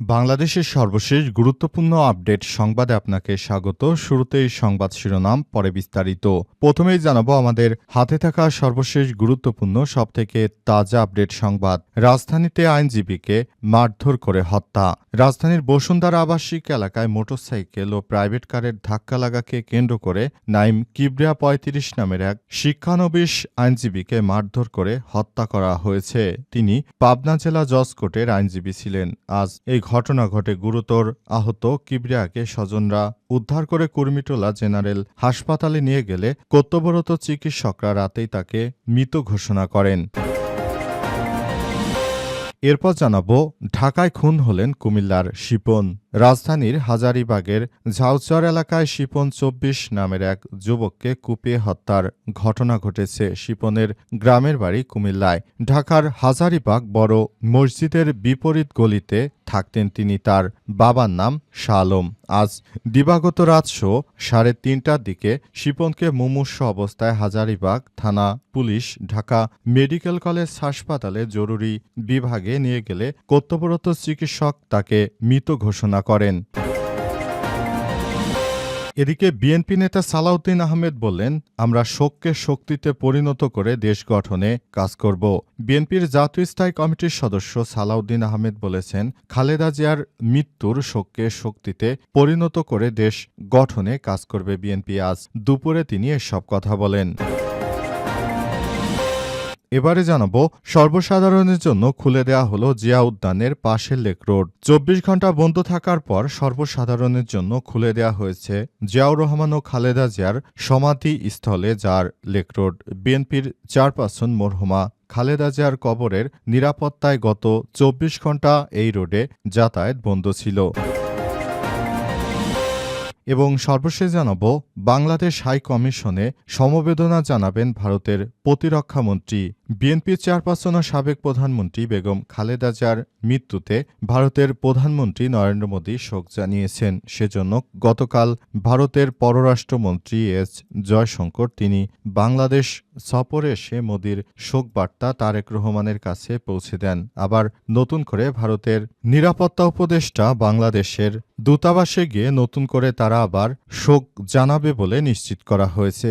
বাংলাদেশের সর্বশেষ গুরুত্বপূর্ণ আপডেট সংবাদে আপনাকে স্বাগত। শুরুতেই সংবাদ শিরোনাম, পরে বিস্তারিত। প্রথমেই জানাব আমাদের হাতে থাকা সর্বশেষ গুরুত্বপূর্ণ, সবথেকে তাজা আপডেট সংবাদ। রাজধানীতে আইনজীবীকে মারধর করে হত্যা। রাজধানীর বসুন্ধরা আবাসিক এলাকায় মোটরসাইকেল ও প্রাইভেট কারের ধাক্কা লাগাকে কেন্দ্র করে নাইম কিবরিয়া পঁয়ত্রিশ নামের এক শিক্ষানবিশ আইনজীবীকে মারধর করে হত্যা করা হয়েছে। তিনি পাবনা জেলা জজ আইনজীবী ছিলেন। আজ এই ঘটনা ঘটে গুরুতর আহত কিবরিয়াকে স্বজনরা উদ্ধার করে কুর্মিটোলা জেনারেল হাসপাতালে নিয়ে গেলে কর্তব্যরত চিকিৎসকরা রাতেই তাকে মৃত ঘোষণা করেন। এরপর জানাব, ঢাকায় খুন হলেন কুমিল্লার শিপন। রাজধানীর হাজারিবাগের ঝাউচর এলাকায় শিপন চব্বিশ নামের এক যুবককে কুপিয়ে হত্যার ঘটনা ঘটেছে শিপনের গ্রামের বাড়ি কুমিল্লায়। ঢাকার হাজারিবাগ বড় মসজিদের বিপরীত গলিতে থাকতেন তিনি তার বাবার নাম শালম। আজ দিবাগত রাত শো সাড়ে তিনটার দিকে শিপনকে মুমূর্ষ অবস্থায় হাজারিবাগ থানা পুলিশ ঢাকা মেডিকেল কলেজ হাসপাতালে জরুরি বিভাগে নিয়ে গেলে কর্তব্যরত চিকিৎসক তাকে মৃত ঘোষণা করেন। এদিকে বিএনপি নেতা সালাউদ্দিন আহমেদ বললেন, আমরা শোককে শক্তিতে পরিণত করে দেশ গঠনে কাজ করব। বিএনপির জাতীয় স্থায়ী কমিটির সদস্য সালাউদ্দিন আহমেদ বলেছেন, খালেদা জিয়ার মৃত্যুর শোককে শক্তিতে পরিণত করে দেশ গঠনে কাজ করবে বিএনপি। আজ দুপুরে তিনি এসব কথা বলেন। এবারে জানাব, সর্বসাধারণের জন্য খুলে দেওয়া হলো জিয়া উদ্যানের পাশের লেক রোড। চব্বিশ ঘণ্টা বন্ধ থাকার পর সর্বসাধারণের জন্য খুলে দেওয়া হয়েছে জিয়াউর রহমান ও খালেদা জিয়ার সমাধি স্থলে যার লেক রোড। বিএনপির চেয়ারপারসন মরহুমা খালেদা জিয়ার কবরের নিরাপত্তায় গত চব্বিশ ঘণ্টা এই রোডে যাতায়াত বন্ধ ছিল। এবং সর্বশেষ জানাব, বাংলাদেশ হাই কমিশনে সমবেদনা জানাবেন ভারতের প্রতিরক্ষামন্ত্রী বিএনপি চেয়ারপারসন ও সাবেক প্রধানমন্ত্রী বেগম খালেদা জিয়ার মৃত্যুতে ভারতের প্রধানমন্ত্রী নরেন্দ্র মোদী শোক জানিয়েছেন। সেজন্য গতকাল ভারতের পররাষ্ট্রমন্ত্রী এস জয়শঙ্কর, তিনি বাংলাদেশ সফরে এসে মোদীর শোক বার্তা তারেক রহমানের কাছে পৌঁছে দেন। আবার নতুন করে ভারতের নিরাপত্তা উপদেষ্টা বাংলাদেশের দূতাবাসে গিয়ে নতুন করে তারা আবার শোক জানাবে বলে নিশ্চিত করা হয়েছে।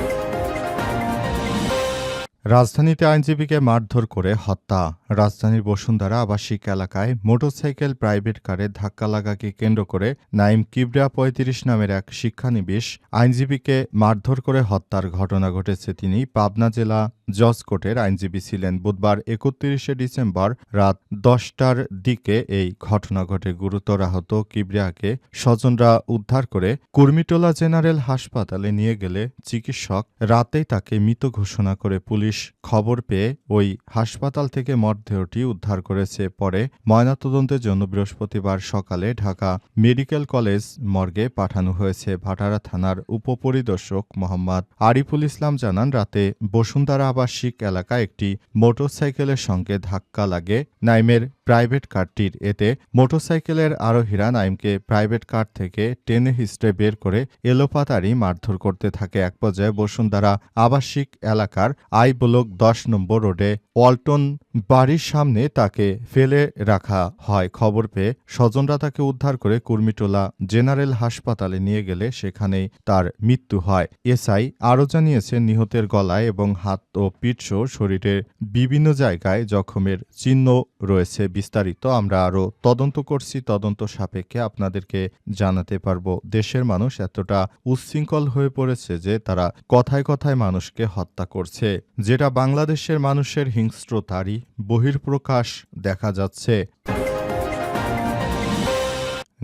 রাজধানীতে আইনজীবীকে মারধর করে হত্যা। রাজধানীর বসুন্ধরা আবাসিক এলাকায় মোটরসাইকেল প্রাইভেট কারে ধাক্কা লাগাকে কেন্দ্র করে নাইম কিবরা পঁয়ত্রিশ নামের এক শিক্ষানিবিশ আইনজীবীকে মারধর করে হত্যার ঘটনা ঘটেছে তিনি পাবনা জেলা জজ কোর্টের আইনজীবী ছিলেন। বুধবার একত্রিশে ডিসেম্বর রাত দশটার দিকে এই ঘটনা ঘটে। গুরুতর আহত কিবরিয়াকে স্বজনরা উদ্ধার করে কুর্মিটোলা জেনারেল হাসপাতালে নিয়ে গেলে চিকিৎসক রাতেই তাকে মৃত ঘোষণা করে পুলিশ খবর পেয়ে ওই হাসপাতাল থেকে মরদেহটি উদ্ধার করেছে। পরে ময়নাতদন্তের জন্য বৃহস্পতিবার সকালে ঢাকা মেডিকেল কলেজ মর্গে পাঠানো হয়েছে। ভাটারা থানার উপপরিদর্শক মোহাম্মদ আরিফুল ইসলাম জানান, রাতে বসুন্ধরা আবাসিক এলাকায় একটি মোটরসাইকেলের সঙ্গে ধাক্কা লাগে। নাইমের প্রাইভেট কারটির এতে মোটরসাইকেলের আরোহীরা নাইমকে প্রাইভেট কার থেকে টেনে হিস্টে বের করে এলোপাতারি মারধর করতে থাকে এক পর্যায়ে বসুন্ধরা আবাসিক এলাকার আই ব্লক দশ নম্বর রোডে ওয়ালটন বাড়ির সামনে তাকে ফেলে রাখা হয়। খবর পেয়ে স্বজনরা তাকে উদ্ধার করে কুর্মিটোলা জেনারেল হাসপাতালে নিয়ে গেলে সেখানেই তার মৃত্যু হয়। এসআই আরও জানিয়েছেন নিহতের গলায় এবং হাত ও পিঠসহ শরীরের বিভিন্ন জায়গায় জখমের চিহ্ন রয়েছে। বিস্তারিত আমরা আরও তদন্ত করছি, তদন্ত সাপেক্ষে আপনাদেরকে জানাতে পারব। দেশের মানুষ এতটা উচ্ছৃঙ্খল হয়ে পড়েছে যে তারা কথায় কথায় মানুষকে হত্যা করছে। যেটা বাংলাদেশের মানুষের হিংস্রতারই বহির্প্রকাশ দেখা যাচ্ছে।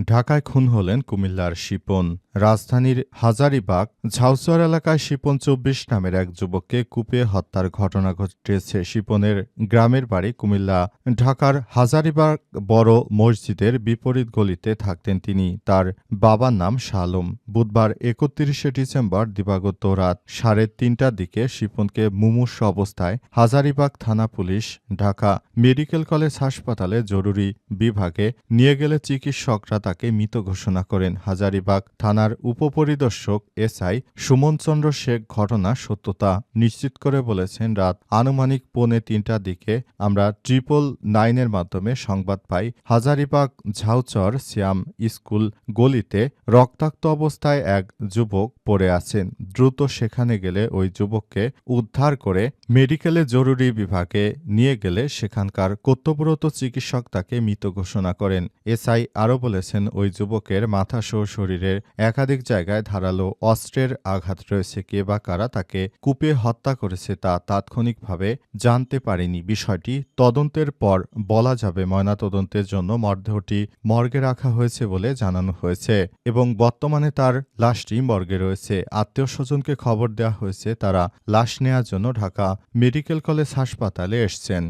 ঢাকায় খুন হলেন কুমিল্লার শিপন। রাজধানীর হাজারিবাগ ঝাউচর এলাকায় শিপন চব্বিশ নামের এক যুবককে কুপিয়ে হত্যার ঘটনা ঘটেছে শিপনের গ্রামের বাড়ি কুমিল্লা। ঢাকার হাজারিবাগ বড় মসজিদের বিপরীত গলিতে থাকতেন তিনি। তার বাবার নাম শালম। বুধবার একত্রিশে ডিসেম্বর দিবাগত রাত সাড়ে তিনটার দিকে শিপনকে মুমূর্ষ অবস্থায় হাজারিবাগ থানা পুলিশ, ঢাকা মেডিকেল কলেজ হাসপাতালে জরুরি বিভাগে নিয়ে গেলে চিকিৎসকরা তাকে মৃত ঘোষণা করেন। হাজারিবাগ থানার উপপরিদর্শক এসআই সুমন চন্দ্র শেখ ঘটনা সত্যতা নিশ্চিত করে বলেছেন, রাত আনুমানিক পৌনে তিনটার দিকে আমরা ট্রিপল নাইনের মাধ্যমে সংবাদ পাই। হাজারিবাগ ঝাউচর সিয়াম স্কুল গলিতে রক্তাক্ত অবস্থায় এক যুবক পড়ে আছেন। দ্রুত সেখানে গেলে ওই যুবককে উদ্ধার করে মেডিকেলে জরুরি বিভাগে নিয়ে গেলে সেখানকার কর্তব্যরত চিকিৎসক তাকে মৃত ঘোষণা করেন। এসআই আরও বলেছেন, ওই যুবকের মাথাসহ শরীরের একাধিক জায়গায় ধারালো অস্ত্রের আঘাত রয়েছে, কে বা কারা তাকে কুপিয়ে হত্যা করেছে তা তাৎক্ষণিকভাবে জানতে পারেনি বিষয়টি। তদন্তের পর বলা যাবে, ময়নাতদন্তের জন্য মরদেহটি মর্গে রাখা হয়েছে বলে জানানো হয়েছে এবং বর্তমানে তার লাশটি মর্গে রয়েছে। আত্মীয় স্বজনকে খবর দেওয়া হয়েছে, তারা লাশ নেওয়ার জন্য ঢাকা মেডিকেল কলেজ হাসপাতালে এসছেন।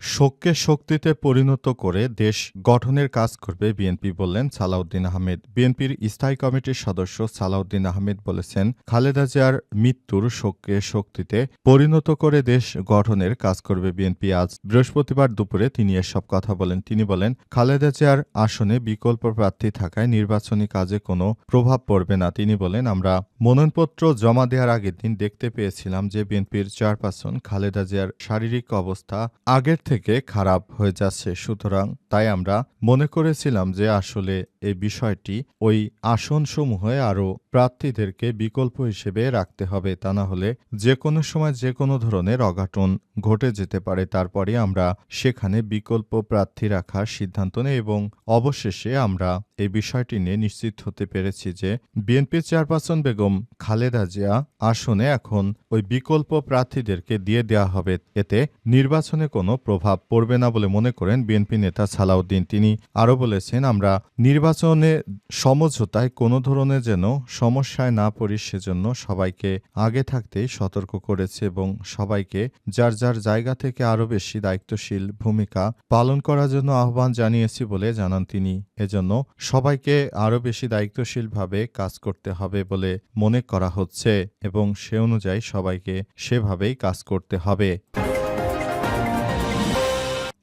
শোককে শক্তিতে পরিণত করে দেশ গঠনের কাজ করবে বিএনপি বললেন সালাউদ্দিন আহমেদ। বিএনপির স্থায়ী কমিটির সদস্য সালাউদ্দিন আহমেদ বলেছেন, খালেদা জিয়ার মৃত্যুর শোককে শক্তিতে পরিণত করে দেশ গঠনের কাজ করবে বিএনপি। আজ বৃহস্পতিবার দুপুরে তিনি এসব কথা বলেন। তিনি বলেন, খালেদা জিয়ার আসনে বিকল্প প্রার্থী থাকায় নির্বাচনী কাজে কোনো প্রভাব পড়বে না। তিনি বলেন, আমরা মনোনয়নপত্র জমা দেওয়ার আগের দিন দেখতে পেয়েছিলাম যে বিএনপির চেয়ারপারসন খালেদা জিয়ার শারীরিক অবস্থা আগের থেকে খারাপ হয়ে যাচ্ছে। সুতরাং তাই আমরা মনে করেছিলাম যে আসলে এই বিষয়টি ওই আসনসমূহে আরও প্রার্থীদেরকে বিকল্প হিসেবে রাখতে হবে। তা না হলে যে কোনো সময় যে কোনো ধরনের অঘটন ঘটে যেতে পারে। তারপরে আমরা সেখানে বিকল্প প্রার্থী রাখার সিদ্ধান্ত নেই এবং অবশেষে আমরা এই বিষয়টি নিয়ে নিশ্চিত হতে পেরেছি যে বিএনপি চেয়ারপারসন বেগম খালেদা জিয়া আসনে এখন ওই বিকল্প প্রার্থীদেরকে দিয়ে দেওয়া হবে। এতে নির্বাচনে কোনো প্রভাব পড়বে না বলে মনে করেন বিএনপি নেতা সালাউদ্দিন। তিনি আরও বলেছেন, আমরা নির্বাচনে সমঝোতায় কোনো ধরনের যেন সমস্যায় না পড়ি, সেজন্য সবাইকে আগে থাকতেই সতর্ক করেছে এবং সবাইকে যার যার জায়গা থেকে আরও বেশি দায়িত্বশীল ভূমিকা পালন করার জন্য আহ্বান জানিয়েছি বলে জানান তিনি। এজন্য সবাইকে আরও বেশি দায়িত্বশীলভাবে কাজ করতে হবে বলে মনে করা হচ্ছে এবং সে অনুযায়ী সবাইকে সেভাবেই কাজ করতে হবে।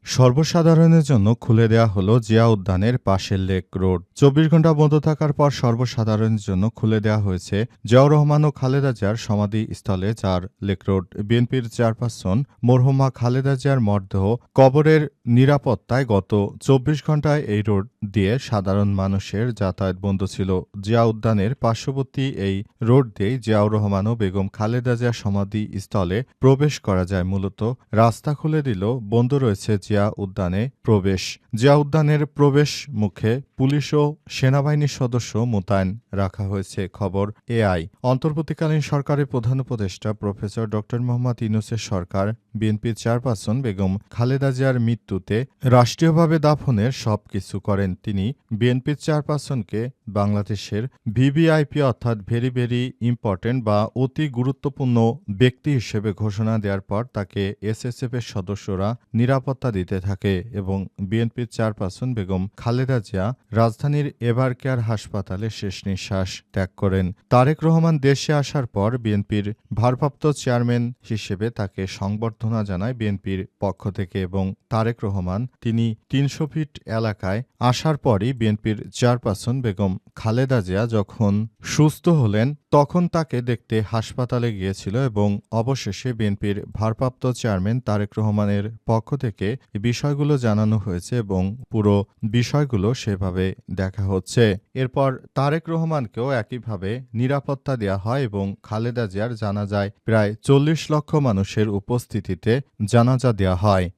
সর্বসাধারণের জন্য খুলে দেওয়া হলো জিয়া উদ্যানের পাশের লেক রোড। চব্বিশ ঘণ্টা বন্ধ থাকার পর সর্বসাধারণের জন্য খুলে দেওয়া হয়েছে জিয়াউর রহমান ও খালেদা জিয়ার সমাধি স্থলে চার লেক রোড। বিএনপির চেয়ারপারসন মরহুমা খালেদা জিয়ার মরদেহ কবরের নিরাপত্তায় গত চব্বিশ ঘন্টায় এই রোড দিয়ে সাধারণ মানুষের যাতায়াত বন্ধ ছিল। জিয়া উদ্যানের পার্শ্ববর্তী এই রোড দিয়েই জিয়াউর রহমান ও বেগম খালেদা জিয়ার সমাধি স্থলে প্রবেশ করা যায়। মূলত রাস্তা খুলে দিল বন্ধ রয়েছে জিয়া উদ্যানে প্রবেশ। জিয়া উদ্যানের প্রবেশ মুখে পুলিশ ও সেনাবাহিনীর সদস্য মোতায়েন রাখা হয়েছে, খবর এআই। অন্তর্বর্তীকালীন সরকারের প্রধান উপদেষ্টা প্রফেসর ড. মোহাম্মদ ইউনুসের সরকার বিএনপির চেয়ারপারসন বেগম খালেদা জিয়ার মৃত্যুতে রাষ্ট্রীয়ভাবে দাফনের সব কিছু করেন তিনি। বিএনপির চেয়ারপারসনকে বাংলাদেশের ভিভিআইপি অর্থাৎ ভেরি ভেরি ইম্পর্টেন্ট বা অতি গুরুত্বপূর্ণ ব্যক্তি হিসেবে ঘোষণা দেওয়ার পর তাকে এসএসএফ এর সদস্যরা নিরাপত্তা দিতে থাকে এবং বিএনপির চেয়ারপারসন বেগম খালেদা জিয়া রাজধানীর এভার কেয়ার হাসপাতালে শেষ নিঃশ্বাস ত্যাগ করেন। তারেক রহমান দেশে আসার পর বিএনপির ভারপ্রাপ্ত চেয়ারম্যান হিসেবে তাকে সংবর্ধনা জানায় বিএনপির পক্ষ থেকে এবং তারেক রহমান তিনি তিনশো ফিট এলাকায় আসার পরই বিএনপির চেয়ারপারসন বেগম খালেদা জিয়া যখন সুস্থ হলেন তখন তাকে দেখতে হাসপাতালে গিয়েছিল এবং অবশেষে বিএনপির ভারপ্রাপ্ত চেয়ারম্যান তারেক রহমানের পক্ষ থেকে বিষয়গুলো জানানো হয়েছে এবং পুরো বিষয়গুলো সেভাবে দেখা হচ্ছে। এরপর তারেক রহমানকেও একইভাবে নিরাপত্তা দেওয়া হয় এবং খালেদা জিয়ার জানাজায় প্রায় চল্লিশ লক্ষ মানুষের উপস্থিতিতে জানাজা দেওয়া হয়।